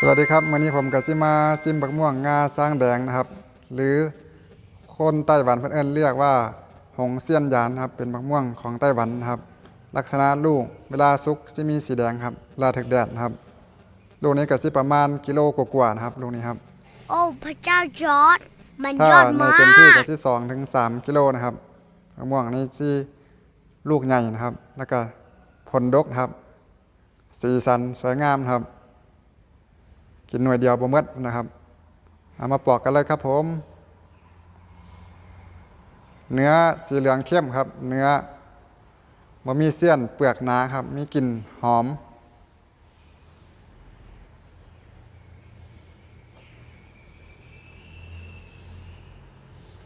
สวัสดีครับวันนี้ผมกับซิมาซิมบักม่วงงาสร้างแดงนะครับ หรือคนไต้หวันเพื่นเอิ้นเรียกว่า หงเซียนหยานนะครับเป็นบักม่วงของไต้หวันนะครับ ลักษณะลูกเวลาสุกจะมีสีแดงครับเวลาถึกแดดนะครับลูกนี้ก็สิประมาณกิโลกว่าๆนะครับลูกนี้ครับ โอ้พระเจ้าจอร์ดมันถ้ายอดในมาเต็มที่กก็สิสองถึงสามกิโลนะครับมะม่วงนี่สิลูกใหญ่นะครับ แล้วก็ผลดกนะครับ สีสันสวยงามนะครับ กินหน่วยเดียวบ่หมดนะครับเอามาปอกกันเลยครับผม เนื้อสีเหลืองเข้มครับ เนื้อบ่มีเสี้ยนเปลือกหนาครับ มีกลิ่นหอม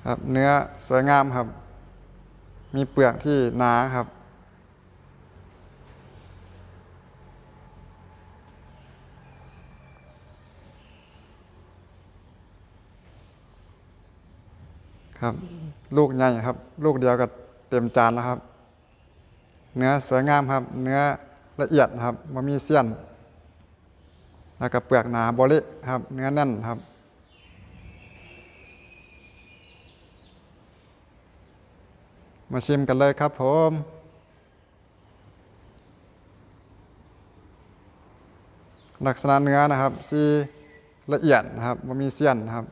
ครับเนื้อสวยงามครับ มีเปลือกที่หนาครับ ครับ ลูกใหญ่ครับ ลูกเดียวก็เต็มจานแล้วครับ เนื้อสวยงามครับ เนื้อละเอียดครับมันมีเสี้ยน แล้วก็เปลือกหนาบริครับ เนื้อแน่นครับมาชิมกันเลยครับผม ลักษณะเนื้อนะครับสีละเอียดนะครับมันมีเสี้ยนนะครับ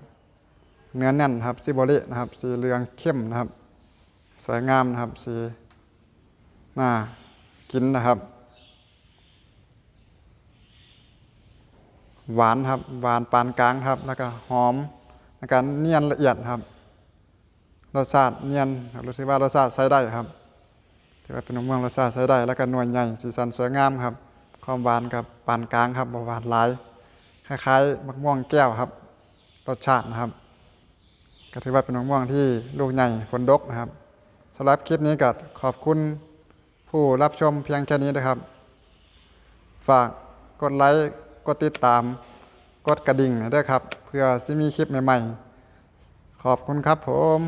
เนื้อแน่นครับสีบรินะครับ สีเหลืองเข้มนะครับ สวยงามนะครับ สีน่ากินนะครับ หวานครับ หวานปานกลางครับ แล้วก็หอมแล้วก็เนียนละเอียดครับ รสชาติเนียนครับรู้สึกว่ารสชาติใช้ได้ครับถือว่าเป็นมะม่วงรสชาติใช้ได้ แล้วก็หน่วยใหญ่ สีสันสวยงามครับ ความหวานกับปานกลางครับหวานหลาย คล้ายๆมะม่วงแก้วครับ รสชาตินะครับ ก็ถือว่าเป็นมะม่วงที่ลูกใหญ่ผลดกนะครับสำหรับคลิปนี้ก็ขอบคุณผู้รับชมเพียงแค่นี้นะครับ ฝากกดไลค์กดติดตาม กดกระดิ่งด้วยครับ เพื่อซิมีคลิปใหม่ ๆ ขอบคุณครับผม